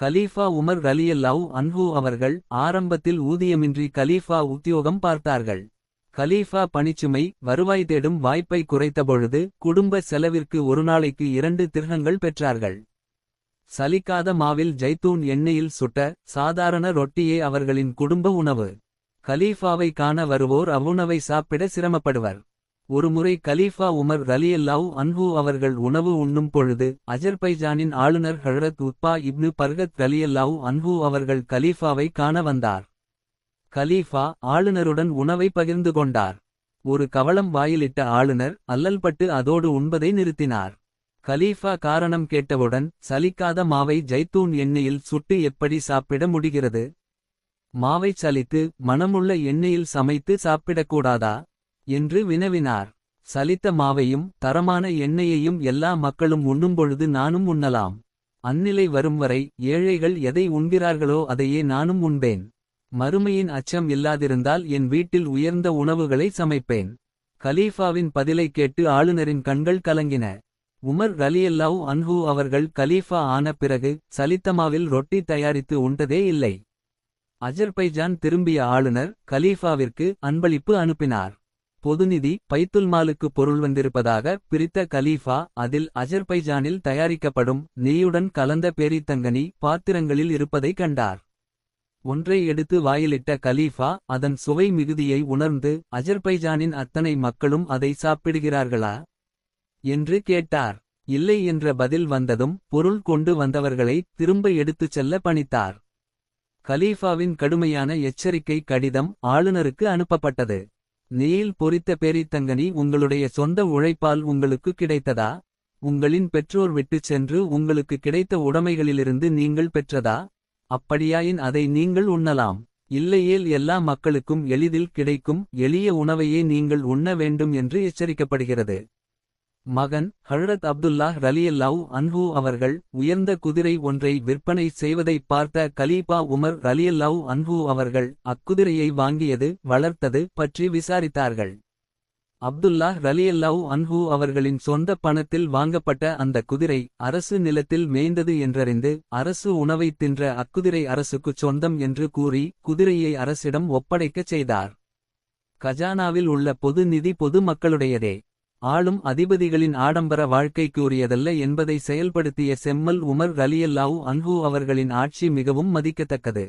கலீஃபா Umar ரலியல்லாஹு அன்ஹு அவர்கள் ஆரம்பத்தில் ஊதியமின்றி கலீஃபா உத்தியோகம் பார்த்தார்கள். கலீஃபா பணிச்சுமை வருவாய் தேடும் வாய்ப்பை குறைத்தபொழுது குடும்ப செலவிற்கு ஒரு நாளைக்கு இரண்டு திருகங்கள் பெற்றார்கள். சலிக்காத மாவில் ஜைத்தூன் எண்ணெயில் சுட்ட சாதாரண ரொட்டியே அவர்களின் குடும்ப உணவு. கலீஃபாவை காண வருவோர் அவ்வுணவை சாப்பிட சிரமப்படுவர். ஒருமுறை கலீஃபா உமர் ரலியல்லாஹு அன்ஹு அவர்கள் உணவு உண்ணும் பொழுது அஜர்பைஜானின் ஆளுநர் ஹழரத் உத்பா இப்னு பர்கத் ரலியல்லாவ் அன்ஹு அவர்கள் கலீஃபாவை காண வந்தார். கலீஃபா ஆளுநருடன் உணவை பகிர்ந்து கொண்டார். ஒரு கவளம் வாயிலிட்ட ஆளுநர் அல்லல்பட்டு அதோடு உண்பதை நிறுத்தினார். கலீஃபா காரணம் கேட்டவுடன் சலிக்காத மாவை ஜைத்தூன் எண்ணெயில் சுட்டு எப்படி சாப்பிட முடிகிறது? மாவைச் சலித்து மணமுள்ள எண்ணெயில் சமைத்து சாப்பிடக்கூடாதா? என்று வினவினார். சலித்த மாவையும் தரமான எண்ணெயையும் எல்லா மக்களும் உண்ணும்பொழுது நானும் உண்ணலாம். அந்நிலை வரும் வரை ஏழைகள் எதை உண்கிறார்களோ அதையே நானும் உண்பேன். மறுமையின் அச்சம் இல்லாதிருந்தால் என் வீட்டில் உயர்ந்த உணவுகளை சமைப்பேன். கலீஃபாவின் பதிலை கேட்டு ஆளுநரின் கண்கள் கலங்கின. உமர் ரலியல்லாவ் அன்ஹு அவர்கள் கலீஃபா ஆன பிறகு சலித்தமாவில் ரொட்டி தயாரித்து உண்டதே இல்லை. அஜர்பைஜான் திரும்பிய ஆளுநர் கலீஃபாவிற்கு அன்பளிப்பு அனுப்பினார். பொதுநிதி பைத்துல்மாலுக்கு பொருள் வந்திருப்பதாக பிரித்த கலீஃபா அதில் அஜர்பைஜானில் தயாரிக்கப்படும் நெய்யுடன் கலந்த பேரித்தங்கனி பாத்திரங்களில் இருப்பதை கண்டார். ஒன்றை எடுத்து வாயிலிட்ட கலீஃபா அதன் சுவை மிகுதியை உணர்ந்து அஜர்பைஜானின் அத்தனை மக்களும் அதை சாப்பிடுகிறார்களா? என்று கேட்டார். இல்லை என்ற பதில் வந்ததும் பொருள் கொண்டு வந்தவர்களை திரும்ப எடுத்துச் செல்ல பணித்தார். கலீஃபாவின் கடுமையான எச்சரிக்கை கடிதம் ஆளுநருக்கு அனுப்பப்பட்டது. நெய்யில் பொரித்த பேரித்தங்கனி உங்களுடைய சொந்த உழைப்பால் உங்களுக்கு கிடைத்ததா? உங்களின் பெற்றோர் விட்டுச் சென்று உங்களுக்கு கிடைத்த உடைமைகளிலிருந்து நீங்கள் பெற்றதா? அப்படியாயின் அதை நீங்கள் உண்ணலாம். இல்லையேல் எல்லா மக்களுக்கும் எளிதில் கிடைக்கும் எளிய உணவையே நீங்கள் உண்ண வேண்டும் என்று எச்சரிக்கப்படுகிறது. மகன் ஹழரத் அப்துல்லாஹ் ரலியல்லாவ் அன்ஹூ அவர்கள் உயர்ந்த குதிரை ஒன்றை விற்பனை செய்வதை பார்த்த கலீபா உமர் ரலியல்லாவ் அன்ஹூ அவர்கள் அக்குதிரையை வாங்கியது வளர்த்தது பற்றி விசாரித்தார்கள். அப்துல்லாஹ் ரலியல்லாவ் அன்ஹூ அவர்களின் சொந்த பணத்தில் வாங்கப்பட்ட அந்த குதிரை அரசு நிலத்தில் மேய்ந்தது என்றறிந்து அரசு உணவை தின்ற அக்குதிரை அரசுக்குச் சொந்தம் என்று கூறி குதிரையை அரசிடம் ஒப்படைக்கச் செய்தார். கஜானாவில் உள்ள பொது நிதி பொது மக்களுடையதே. ஆளும் அதிபதிகளின் ஆடம்பர வாழ்க்கைக்கு உரியதல்ல என்பதை செயல்படுத்திய செம்மல் உமர் ரலியல்லாவு அன்ஹு அவர்களின் ஆட்சி மிகவும் மதிக்கத்தக்கது.